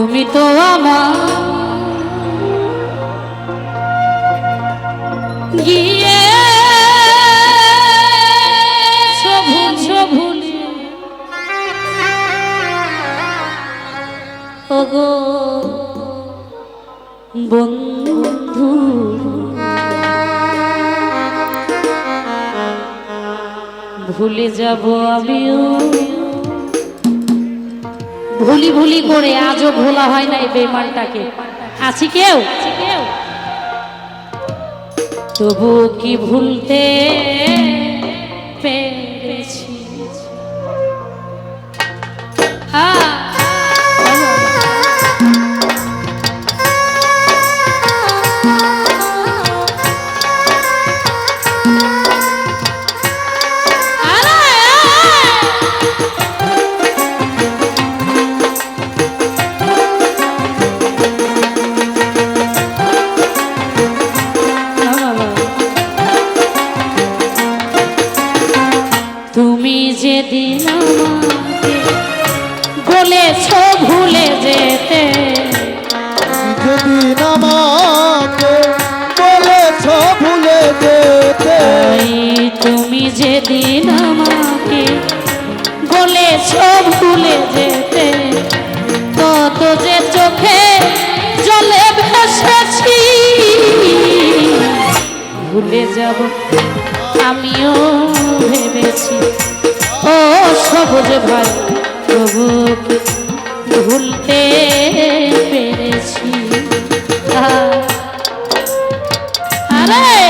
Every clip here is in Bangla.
তুমি তো আমার। গিয়ে ওগো বন্ধু। ভুলে যাব আমিও। ভুলি ভুলি করে আজও ভোলা হয় নাই বেমানটাকে আছি কেউ? তবু কি ভুলতে পেরেছি? চোখে জলে ভেসেছি ভুলে যাব আমিও ভেবেছি। ও সবুজ ভাই তবু ভুলতে পেরেছি? আরে!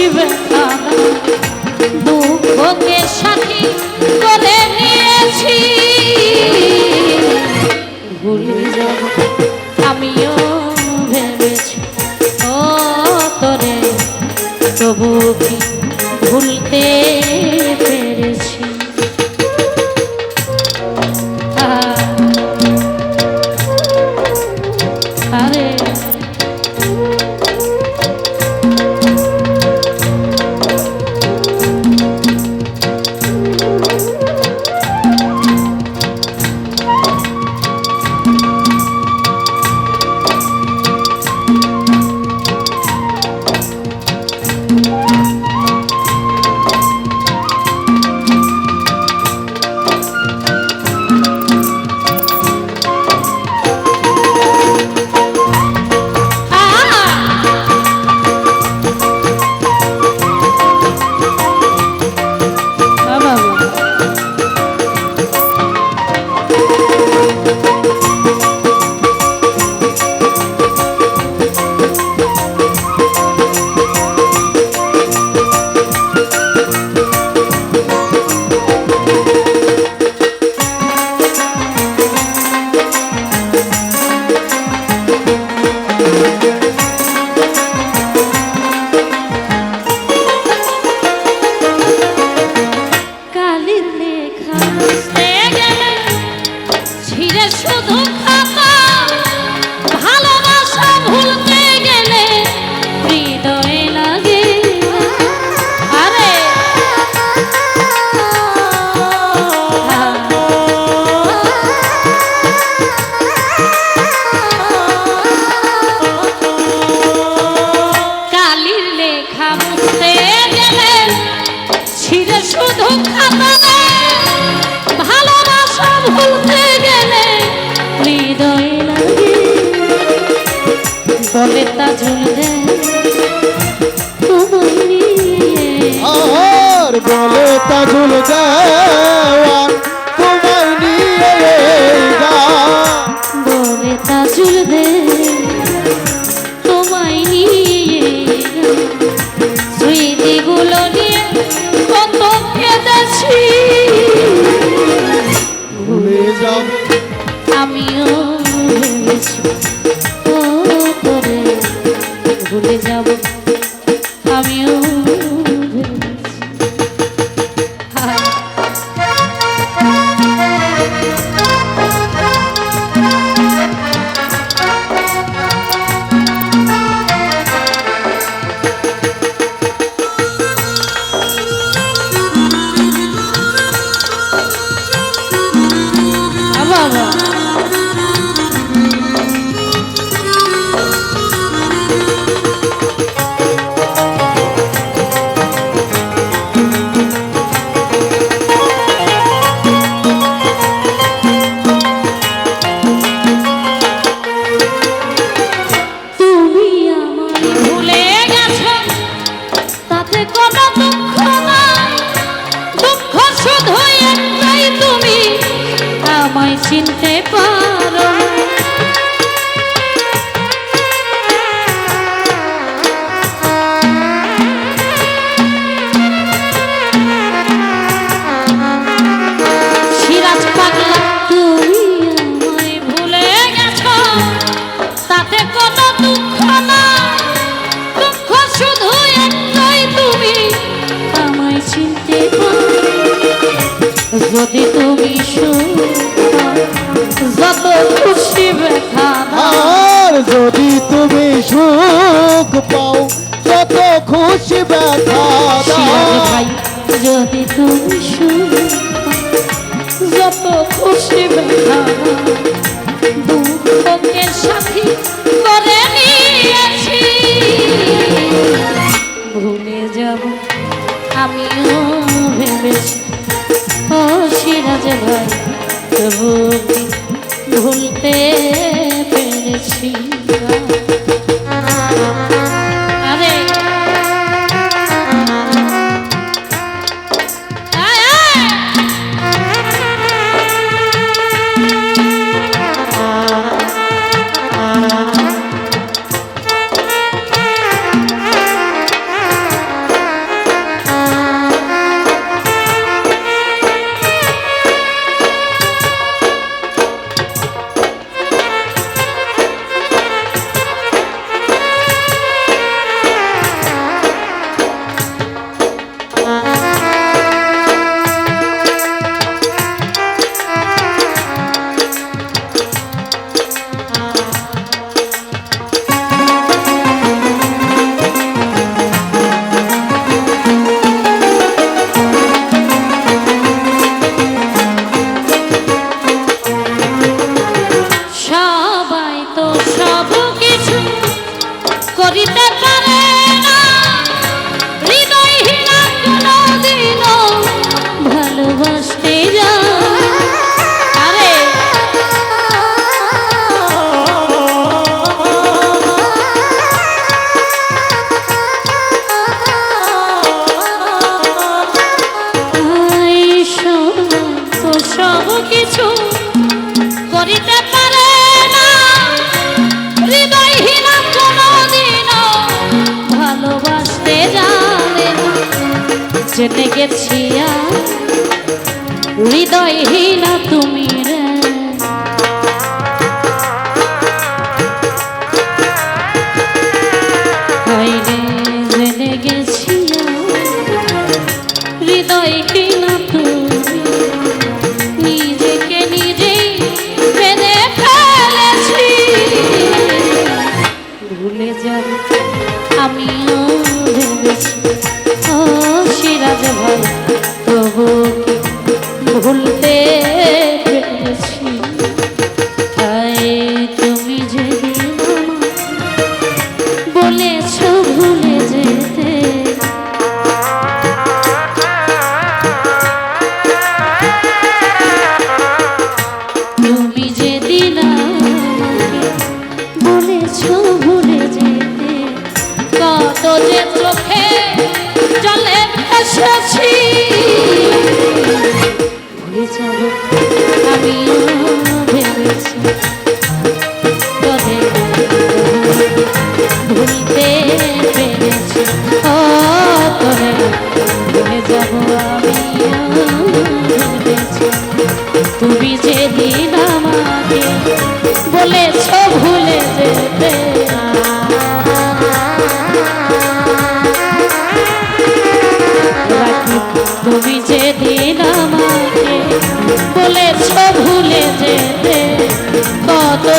even বলে তাজুল দেওয়ান তোমায় নিয়ে বলে দে তোমায় নিয়ে আমিও শুধু একটাই তুমি আমায় চিনতে পারো যদি তুমি শুনো যত খুশি ব্যথা যদি প্রভু আসতে যা আরে কিছু করিতে ভালোবাসতে জানে যেতে গেছি আর হৃদয়হীনা তুমি রে। বলেছ ভুলে যেতে। কত চোখে জলে এসেছি ভেবেছি।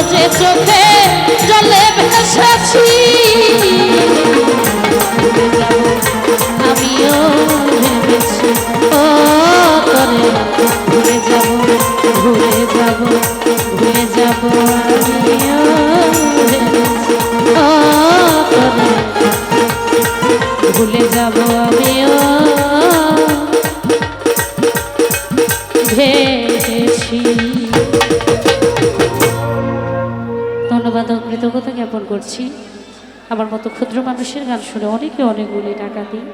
যে চোখে জলে ভেসেছি করছি আমার মতো ক্ষুদ্র মানুষের গান শুনে অনেকে অনেকগুলি টাকা দিই।